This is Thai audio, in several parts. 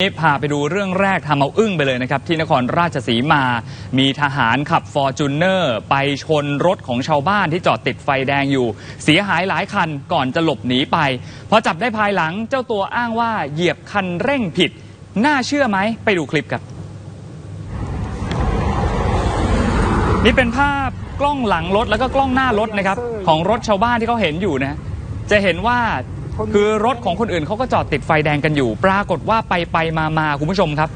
นี่พาไปดูเรื่องแรกทำเอาอึ้งไปเลยนะครับ ที่นครราชสีมา มีทหารขับฟอร์จูเนอร์ไปชนรถของชาวบ้านที่จอดติดไฟแดงอยู่ เสียหายหลายคันก่อนจะหลบหนีไป พอจับได้ภายหลังเจ้าตัวอ้างว่าเหยียบคันเร่งผิด น่าเชื่อไหม ไปดูคลิปครับ นี่เป็นภาพกล้องหลังรถแล้วก็กล้องหน้ารถนะครับ ของรถชาวบ้านที่เขาเห็นอยู่นะ จะเห็นว่า คือรถของคนอื่นเขาก็จอดติดไฟแดงกันอยู่ ปรากฏว่าไปไปมามาคุณผู้ชมครับ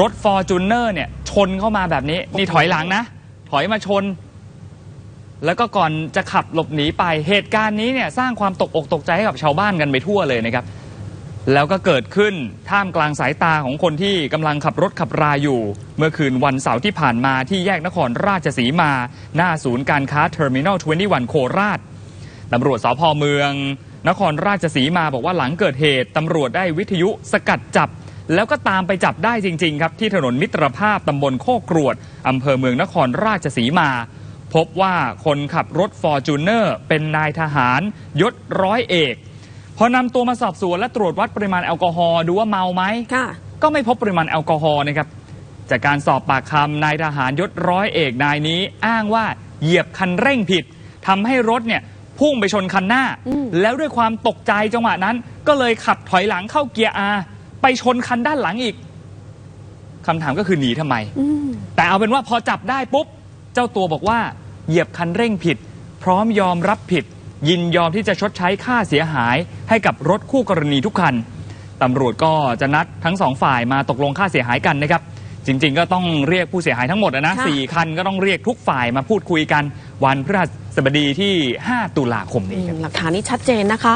รถฟอร์จูเนอร์เนี่ยชนเข้ามาแบบนี้ นี่ถอยหลังนะ ถอยมาชน แล้วก็ก่อนจะขับหลบหนีไปเหตุการณ์นี้เนี่ยสร้างความตกอกตกใจให้กับชาวบ้านกันไปทั่วเลยนะครับ แล้วก็เกิดขึ้นท่ามกลางสายตาของคนที่กำลังขับรถขับราอยู่ เมื่อคืนวันเสาร์ที่ผ่านมาที่แยกนครราชสีมา หน้าศูนย์การค้าเทอร์มินอล21โคราชตำรวจสพเมือง นครราชสีมาบอกว่าหลังเกิดเหตุตำรวจได้วิทยุสกัดจับ แล้วก็ตามไปจับได้จริงๆครับที่ถนนมิตรภาพตำบลโคกรวดอำเภอเมืองนครราชสีมา พบว่าคนขับรถฟอร์จูเนอร์เป็นนายทหารยศร้อยเอก พอนำตัวมาสอบสวนและตรวจวัดปริมาณแอลกอฮอล์ดูว่าเมาไหมค่ะก็ไม่พบปริมาณแอลกอฮอล์นะครับจากการสอบปากคำนายทหารยศร้อยเอกนายนี้ อ้างว่าเหยียบคันเร่งผิดทำให้รถเนี่ย พุ่งไปชนคันหน้าอืมแล้วด้วยความตกใจจังหวะนั้น ก็เลยขับถอยหลังเข้าเกียร์อาไปชนคันด้านหลังอีกคำถามก็คือหนีทำไมอืมแต่เอาเป็นว่าพอจับได้ปุ๊บ เจ้าตัวบอกว่า เหยียบคันเร่งผิด พร้อมยอมรับผิด ยินยอมที่จะชดใช้ค่าเสียหาย ให้กับรถคู่กรณีทุกคันตำรวจก็จะนัดทั้งสองฝ่ายมาตกลงค่าเสียหายกันนะครับ จริง ๆ ก็ต้องเรียกผู้เสียหายทั้งหมดอะนะค่ะสี่คันก็ต้องเรียกทุกฝ่ายมาพูดคุยกัน วันพฤหัสบดีที่ 5 ตุลาคมนี้ครับ หลักฐานนี้ชัดเจนนะคะ